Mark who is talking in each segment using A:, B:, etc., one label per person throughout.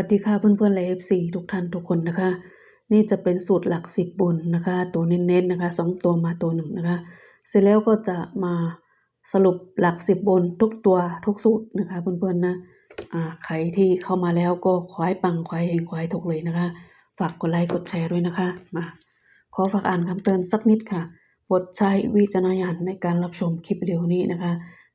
A: วัสดีค่ะเพื่อนๆและ FC ทุกท่านทุกคนนะคะ นี่จะเป็นสูตรหลักสิบบนนะคะ ตัวเน้นๆนะคะสองตัวมาตัวหนึ่งนะคะ เสร็จแล้วก็จะมาสรุปหลักสิบบนทุกตัวทุกสูตรนะคะเพื่อนๆนะอ่าใครที่เข้ามาแล้วก็ขอให้ปังขอให้เฮงขอให้ถูกเลยนะคะ ฝากกดไลค์กดแชร์ด้วยนะคะมาขอฝากอ่านคำเตือนสักนิดค่ะโปรดใช้วิจารณญาณในการรับชมคลิปวิดีโอนี้นะคะ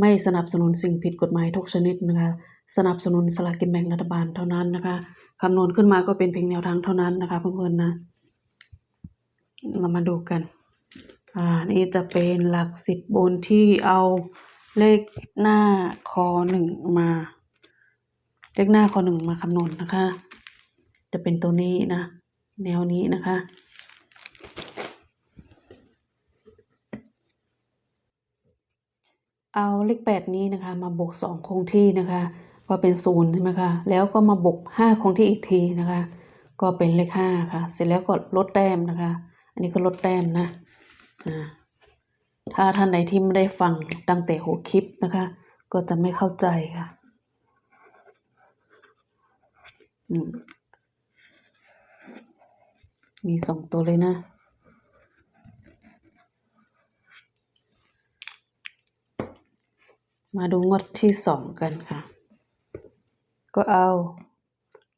A: ไม่สนับสนุนสิ่งผิดกฎหมายทุกชนิดนะคะ สนับสนุนสลากกินแบ่งรัฐบาลเท่านั้นนะคะคำนวณขึ้นมาก็เป็นเพียงแนวทางเท่านั้นนะคะเพื่อนๆนะ เรามาดูกัน อ่า นี่จะเป็นหลักสิบบนที่เอาเลขหน้าคอหนึ่งมา เลขหน้าคอหนึ่งมาคำนวณนะคะ จะเป็นตัวนี้นะ แนวนี้นะคะ เอาเลขแปดนี้นะคะ มาบวกสองคงที่นะคะ ก็เป็นศูนย์ใช่ไหมคะ แล้วก็มาบวกห้าคงที่อีกทีนะคะ ก็เป็นเลขห้าค่ะ เสร็จแล้วก็ลดแต้มนะคะ อันนี้ก็ลดแต้มนะอ่าถ้าท่านใดที่ไม่ได้ฟังตั้งแต่หัวคลิปนะคะ ก็จะไม่เข้าใจค่ะอืมมีสองตัวเลยนะ มาดูงดที่สองกันค่ะ ก็เอา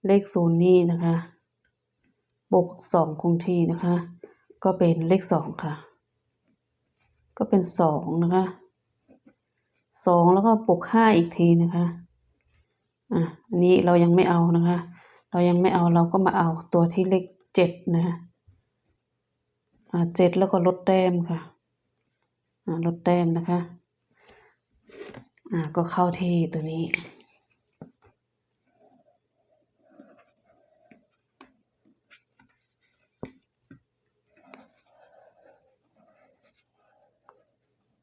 A: เลขศูนย์นี่นะคะ บวกสองคงที่นะคะ ก็เป็นเลขสองค่ะ ก็เป็นสองนะคะสองแล้วก็บวกห้าอีกทีนะคะอะอันนี้เรายังไม่เอานะคะ เรายังไม่เอาเราก็มาเอาตัวที่เลขเจ็ดนะคะอ่าเจ็ดแล้วก็ลดแต้มค่ะอ่าลดแต้มนะคะอ่าก็เข้าที่ตัวนี้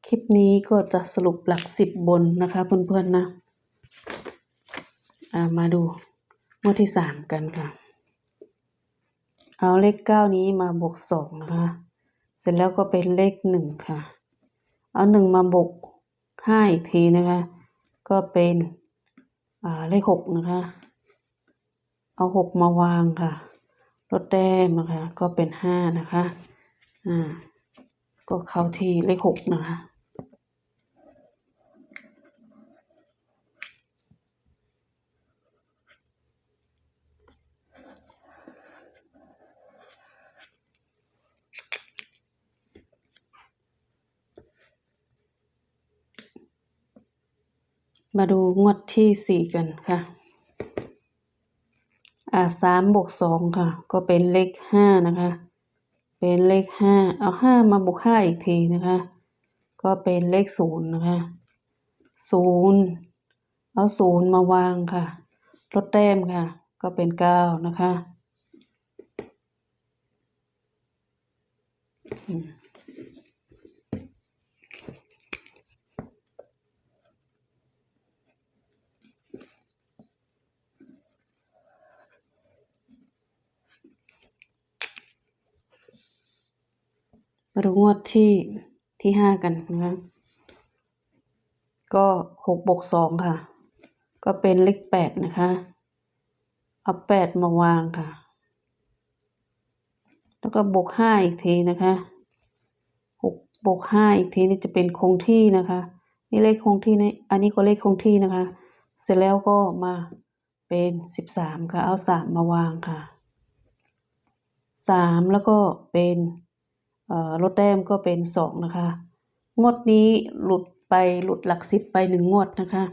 A: คลิปนี้ก็จะสรุปหลักสิบบนนะคะเพื่อนๆนะามาดูงวดที่สามกันค่ะ เอาเลขเก้านี้มาบวกสองนะคะ เสร็จแล้วก็เป็นเลขหนึ่งค่ะ เอาหนึ่งมาบวกห้าอีกทีนะคะ ก็เป็นเลขหกนะคะ เอาหกมาวางค่ะ ลดแต้มนะคะ ก็เป็นห้านะคะ อ่า ก็เข้าที่เลขหกนะคะ มาดูงวดที่สี่กันค่ะ อ่าสามบวกสองค่ะ ก็เป็นเลขห้านะคะ เป็นเลขห้าเอาห้ามาบวกห้าอีกทีนะคะ ก็เป็นเลขศูนย์นะคะศูนย์เอาศูนย์มาวางค่ะ ลดแต้มค่ะ ก็เป็นเก้านะคะ มาดูงวดที่ที่ห้ากันนะคะก็หกบวกสองค่ะ ก็เป็นเลขแปดนะคะ เอาแปดมาวางค่ะ แล้วก็บวกห้าอีกทีนะคะหกบวกห้าอีกทีนี่จะเป็นคงที่นะคะ นี่เลขคงที่นี่อันนี้ก็เลขคงที่นะคะ เสร็จแล้วก็มาเป็นสิบสามค่ะ เอาสามมาวางค่ะสามแล้วก็เป็น ลดแต้มก็เป็นสองนะคะ งวดนี้หลุดไปหลุดหลักสิบไปหนึ่งงวดนะคะ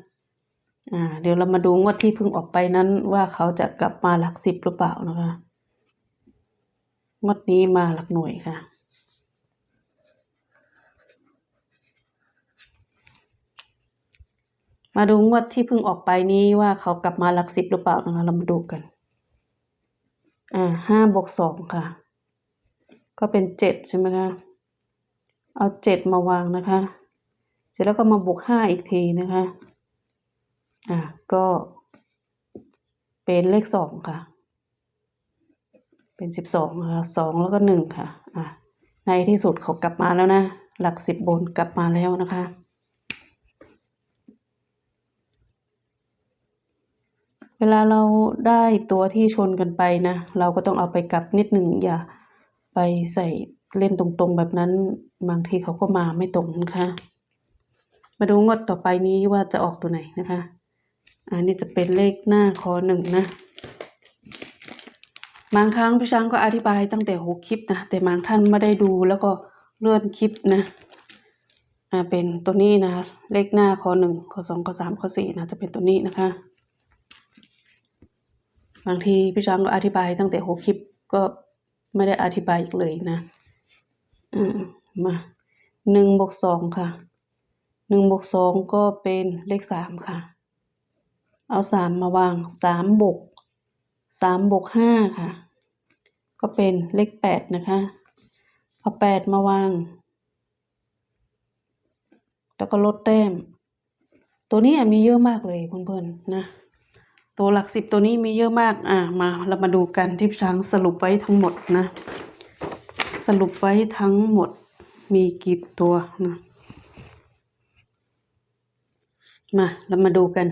A: อ่าเดี๋ยวเรามาดูงวดที่เพิ่งออกไปนั้นว่าเขาจะกลับมาหลักสิบหรือเปล่านะคะ งวดนี้มาหลักหน่วยค่ะ มาดูงวดที่เพิ่งออกไปนี้ว่าเขากลับมาหลักสิบหรือเปล่านะคะเรามาดูกันอ่าห้าบวกสองค่ะ ก็เป็นเจ็ดใช่ไหมคะ เอาเจ็ดมาวางนะคะ เสร็จแล้วก็มาบวกห้าอีกทีนะคะ อะก็เป็นเลขสองค่ะ เป็นสิบสองค่ะสองแล้วก็หนึ่งค่ะ อะ ในที่สุดเขากลับมาแล้วนะ หลักสิบบนกลับมาแล้วนะคะเลเวลาเราได้ตัวที่ชนกันไปนะ เราก็ต้องเอาไปกลับนิดหนึ่งอย่า ไปใส่เล่นตรงๆแบบนั้น บางทีเขาก็มาไม่ตรงนะคะ มาดูงวดต่อไปนี้ว่าจะออกตัวไหนนะคะ อันนี้จะเป็นเลขหน้าคอหนึ่งนะ บางครั้งพี่ช้างก็อธิบายตั้งแต่หกคลิปนะ แต่บางท่านไม่ได้ดูแล้วก็เลื่อนคลิปนะ อ่าเป็นตัวนี้นะ เลขหน้าคอหนึ่งคอสองคอสามคอสี่นะจะเป็นตัวนี้นะคะ บางทีพี่ช้างก็อธิบายตั้งแต่หกคลิปก็ ไม่ได้อธิบายอีกเลยนะอืมมาหนึ่งบวกสองค่ะหนึ่งบวกสองก็เป็นเลขสามค่ะ เอาสามมาวางสามบวกสามบวกห้าค่ะ ก็เป็นเลขแปดนะคะเอาแปดมาวาง แล้วก็ลดแต้ม ตัวนี้มีเยอะมากเลยเพื่อนๆนะ ตัวหลักสิบตัวนี้มีเยอะมาก อะ มาเรามาดูกันที่ช้างสรุปไว้ทั้งหมดนะ สรุปไว้ทั้งหมดมีกี่ตัวนะ มาเรามาดูกัน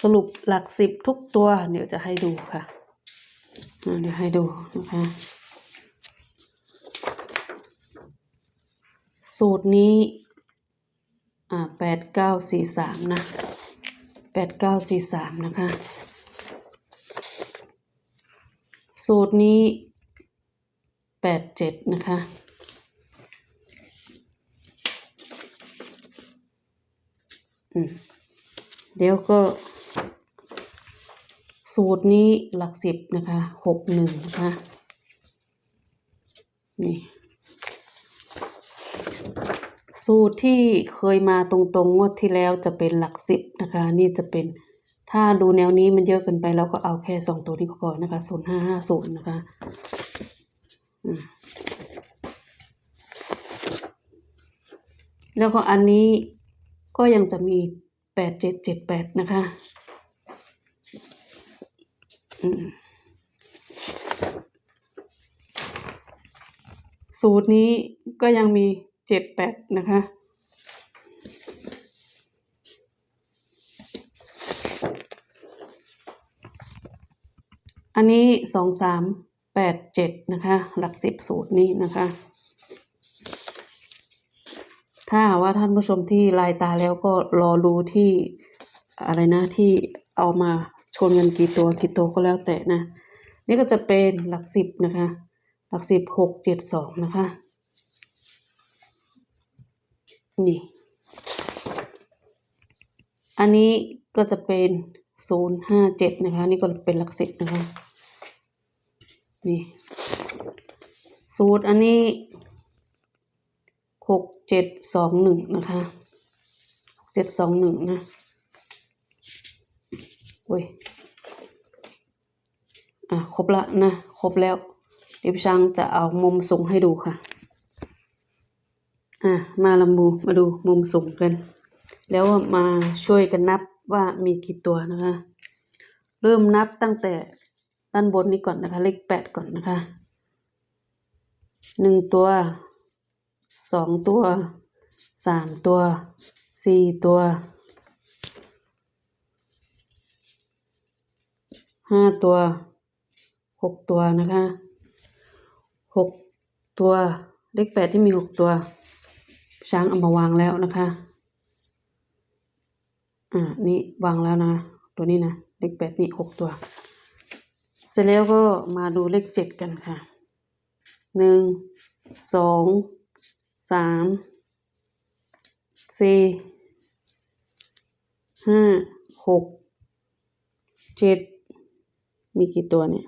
A: สรุปหลักสิบทุกตัว เดี๋ยวจะให้ดูค่ะ เดี๋ยวให้ดูนะคะ สูตรนี้ อ่าแปดเก้าสี่สามนะ แปดเก้าสี่สามนะคะ สูตรนี้แปดเจ็ดนะคะเดี๋ยวก็ สูตรนี้หลักสิบนะคะหกหนึ่งนะคะนี่ สูตรที่เคยมาตรงๆงวดที่แล้วจะเป็นหลักสิบนะคะ นี่จะเป็นถ้าดูแนวนี้มันเยอะเกินไปเราก็เอาแค่สองตัวนี้ก็พอนะคะศูนย์ห้าห้าศูนย์นะคะแล้วก็อันนี้ก็ยังจะมีแปดเจ็ดเจ็ดแปดนะคะสูตรนี้ก็ยังมี เจ็ดแปดนะคะอันนี้สองสามแปดเจ็ดนะคะ หลักสิบสูตรนี้นะคะ ถ้าว่าท่านผู้ชมที่ลายตาแล้วก็รอรู้ที่อะไรนะที่เอามาชนกันกี่ตัวกี่ตัวก็แล้วแต่นะ นี่ก็จะเป็นหลักสิบนะคะ หลักสิบหกเจ็ดสองนะคะ นี่ อันนี้ก็จะเป็นศูนย์ห้าเจ็ดนะคะ นี่ก็เป็นหลักสิบนะคะ นี่สูตรอันนี้หกเจ็ดสองหนึ่งนะคะหกเจ็ดสองหนึ่งนะโอ้ยอะครบละนะ ครบแล้วเดี๋ยวช้างจะเอามุมสูงให้ดูค่ะ อะมาลำบูมาดูมุมสูงกัน แล้วมาช่วยกันนับว่ามีกี่ตัวนะคะ เริ่มนับตั้งแต่ด้านบนนี้ก่อนนะคะ เลขแปดก่อนนะคะหนึ่งตัวสองตัวสามตัวสี่ตัวห้าตัวหกตัวนะคะหกตัว เลขแปดที่มีหกตัว ช้างเอามาวางแล้วนะคะ อ่า นี่วางแล้วนะ ตัวนี้นะ เลขแปดนี่หกตัว เสร็จแล้วก็มาดูเลขเจ็ดกันค่ะ หนึ่ง สอง สาม สี่ ห้า หก เจ็ด มีกี่ตัวเนี่ย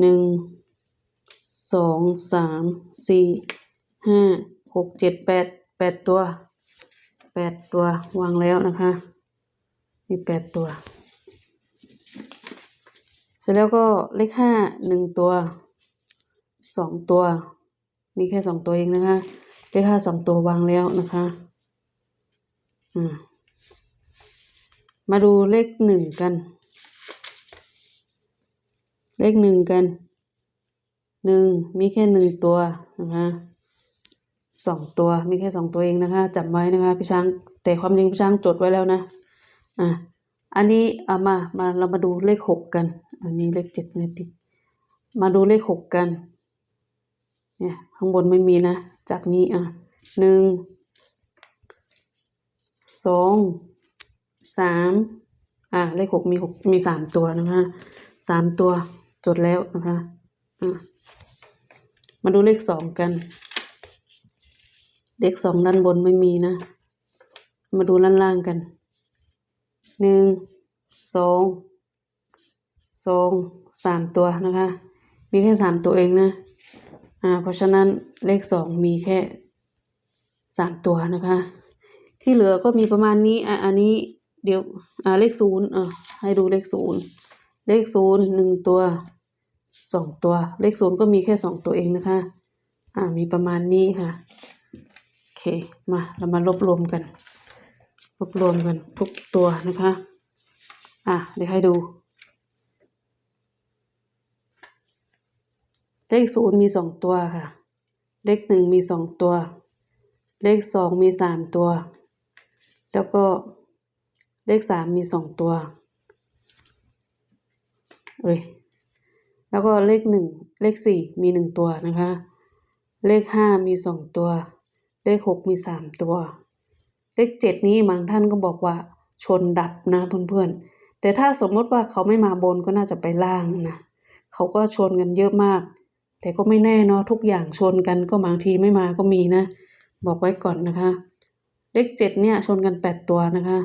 A: หนึ่ง สอง สาม สี่ ห้า หกเจ็ดแปดแปดตัวแปดตัววางแล้วนะคะ มีแปดตัว เสร็จแล้วก็เลขห้าหนึ่งตัวสองตัว มีแค่สองตัวเองนะคะ เลขห้าสองตัววางแล้วนะคะอืมมาดูเลขหนึ่งกัน เลขหนึ่งกันหนึ่งมีแค่หนึ่งตัวนะคะ สองตัวมีแค่สองตัวเองนะคะจำไว้นะคะพี่ช้างแต่ความจริงพี่ช้างจดไว้แล้วนะอะอันนี้เอามามาเรามาดูเลขหกกัน อันนี้เลขเจ็ดเนี่ยติดมาดูเลขหกกันเนี่ยข้างบนไม่มีนะ จากนี้อะหนึ่งสองสามอะเลขหกมีหกมีสามตัวนะคะสามตัวจดแล้วนะคะอะมาดูเลขสองกัน เลขสองด้านบนไม่มีนะ มาดูด้านล่างกัน หนึ่ง สอง สอง สามตัวนะคะ มีแค่สามตัวเองนะ อ่า เพราะฉะนั้นเลขสองมีแค่สามตัวนะคะ ที่เหลือก็มีประมาณนี้ อะ อันนี้เดี๋ยว อ่า เลขศูนย์อะให้ดูเลขศูนย์ เลขศูนย์หนึ่งตัว สองตัว เลขศูนย์ก็มีแค่สองตัวเองนะคะ อ่า มีประมาณนี้ค่ะ เคมาเรามารวบรวมกัน รวบรวมกันทุกตัวนะคะ อะเดี๋ยวให้ดู เลขศูนย์มีสองตัวค่ะ เลขหนึ่งมีสองตัว เลขสองมีสามตัว แล้วก็เลขสามมีสองตัวเอ้ยแล้วก็เลขหนึ่งเลขสี่มีหนึ่งตัวนะคะ เลขห้ามีสองตัว เลขหกมีสามตัว เลขเจ็ดนี้บางท่านก็บอกว่า ชนดับนะเพื่อนๆ แต่ถ้าสมมติว่าเขาไม่มาบนก็น่าจะไปล่างนะ เขาก็ชนกันเยอะมาก แต่ก็ไม่แน่เนาะทุกอย่างชนกันก็บางทีไม่มาก็มีนะ บอกไว้ก่อนนะคะ เลขเจ็ดเนี่ยชนกันแปดตัวนะคะ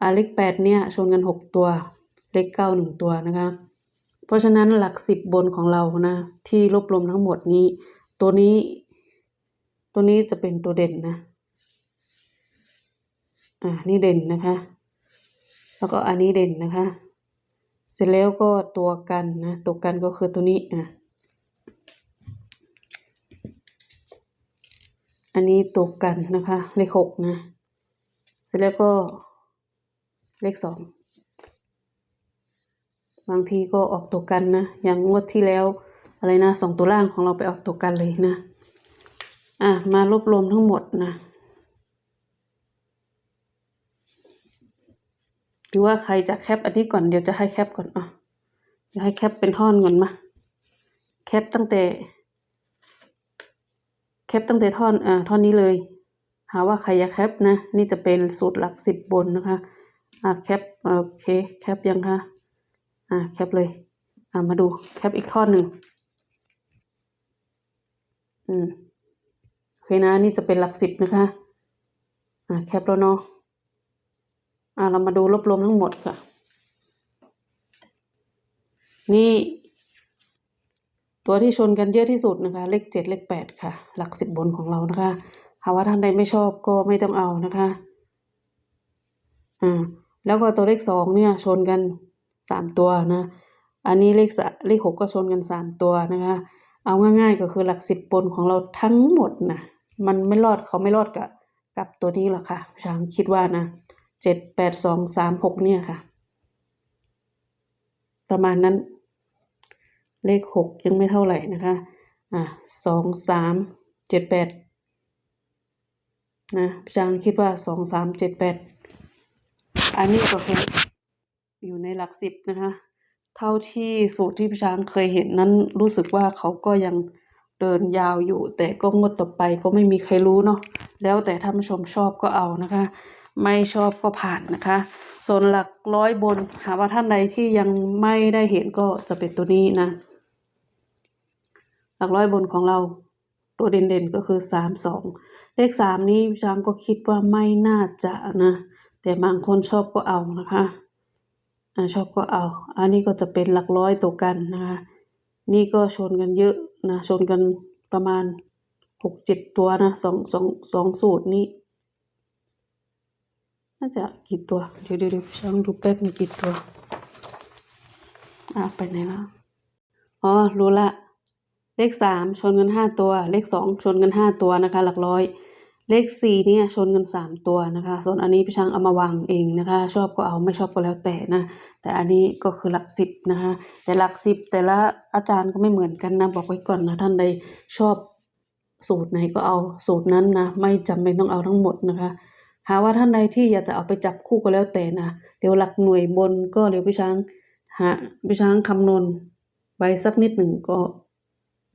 A: อ่าเลขแปดเนี่ยชนกันหกตัว เลขเก้าหนึ่งตัวนะคะ เพราะฉะนั้นหลักสิบบนของเรานะที่รวบรวมทั้งหมดนี้ ตัวนี้ ตัวนี้จะเป็นตัวเด่นนะ อ่า นี่เด่นนะคะ แล้วก็อันนี้เด่นนะคะ เสร็จแล้วก็ตัวกันนะ ตัวกันก็คือตัวนี้อะอันนี้ตัวกันนะคะ เลขหกนะ เสร็จแล้วก็เลขสองบางทีก็ออกตัวกันนะ อย่างงวดที่แล้วอะไรนะสองตัวล่างของเราไปออกตัวกันเลยนะ อะ มารวบรวมทั้งหมดนะ หรือว่าใครจะแคปอันนี้ก่อน เดี๋ยวจะให้แคปก่อนอะเดี๋ยวให้แคปเป็นท่อนก่อนมา แคปตั้งแต่ แคปตั้งแต่ท่อน อ่า ท่อนนี้เลย หาว่าใครอยากแคปนะ นี่จะเป็นสูตรหลักสิบบนนะคะ อ่าแคป โอเค แคปยังคะ อ่าแคปเลย อ่ามาดู แคปอีกท่อนหนึ่ง อืม เคนะนี่จะเป็นหลักสิบนะคะอ่าแคปแล้วเนาะอ่าเรามาดูรวบรวมทั้งหมดค่ะ นี่ ตัวที่ชนกันเยอะที่สุดนะคะ เลขเจ็ดเลขแปดค่ะ หลักสิบบนของเรานะคะหาว่าท่านใดไม่ชอบก็ไม่ต้องเอานะคะอ่าแล้วก็ตัวเลขสองเนี่ยชนกันสามตัวนะ อันนี้เลขสเลขหกก็ชนกันสามตัวนะคะ เอาง่ายๆก็คือหลักสิบบนของเราทั้งหมดนะ มันไม่รอดเขาไม่รอดกับกับตัวนี้หรอกค่ะช้างคิดว่านะเจ็ดแปดสองสามหกเนี่ยค่ะ ประมาณนั้น เลขหกยังไม่เท่าไหร่นะคะ อะสองสามเจ็ดแปดนะจางคิดว่าสองสามเจ็ดแปดอันนี้ก็คืออยู่ในหลักสิบนะคะ เท่าที่สูตรที่พี่ช้างเคยเห็นนั้นรู้สึกว่าเขาก็ยัง เดินยาวอยู่ แต่ก็งดต่อไปก็ไม่มีใครรู้เนาะแล้วแต่ท่านผู้ชมชอบก็เอานะคะ ไม่ชอบก็ผ่านนะคะส่วนหลักร้อยบนหากว่าท่านใดที่ยังไม่ได้เห็นก็จะเป็นตัวนี้นะ หลักร้อยบนของเราตัวเด่นๆก็คือสามสองเลขสามนี้พี่ช้างก็คิดว่าไม่น่าจะนะ แต่บางคนชอบก็เอานะคะอชอบก็เอา อันนี้ก็จะเป็นหลักร้อยตัวกันนะคะ นี่ก็ชนกันเยอะนะชนกันประมาณหกเจ็ดตัวนะสองสองสองสูตรนี้ น่าจะกี่ตัว เดี๋ยวเดี๋ยวช่างดูแป๊บมีกี่ตัวอะไปไหนแล้วอ๋อ รู้ละ เลขสามชนกันห้าตัว เลขสองชนกันห้าตัวนะคะ หลักร้อย เลขสี่เนี่ยชนกันสามตัวนะคะ ส่วนอันนี้พี่ช้างเอามาวางเองนะคะ ชอบก็เอาไม่ชอบก็แล้วแต่นะ แต่อันนี้ก็คือหลักสิบนะคะ แต่หลักสิบแต่ละอาจารย์ก็ไม่เหมือนกันนะบอกไว้ก่อนนะท่านใดชอบสูตรไหนก็เอาสูตรนั้นนะ ไม่จำเป็นต้องเอาทั้งหมดนะคะ หาว่าท่านใดที่อยากจะเอาไปจับคู่ก็แล้วแต่นะเดี๋ยวหลักหน่วยบนก็เดี๋ยวพี่ช้างหาพี่ช้างคำนวณไว้สักนิดหนึ่งก็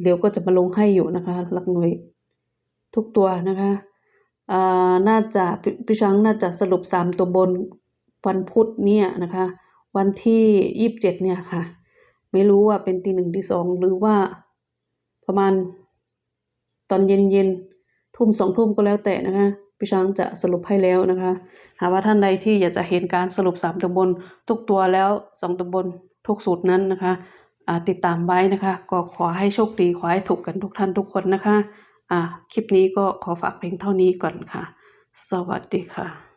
A: เดี๋ยวก็จะมาลงให้อยู่นะคะ หลักหน่วยทุกตัวนะคะ อ่าน่าจะพี่ช้างน่าจะสรุปสามตัวบนวันพุธเนี่ยนะคะ วันที่ยี่สิบเจ็ดเนี่ยค่ะ ไม่รู้ว่าเป็นตีหนึ่งตีสองหรือว่าประมาณตอนเย็นเย็นทุ่มสองทุ่มก็แล้วแต่นะคะพี่ช้างจะสรุปให้แล้วนะคะ หากว่าท่านใดที่อยากจะเห็นการสรุปสามตัวบนทุกตัวแล้วสองตัวบนทุกสูตรนั้นนะคะอ่าติดตามไว้นะคะ ก็ขอให้โชคดี ขอให้ถูกกันทุกท่านทุกคนนะคะ อะคลิปนี้ก็ขอฝากเพียงเท่านี้ก่อนค่ะ สวัสดีค่ะ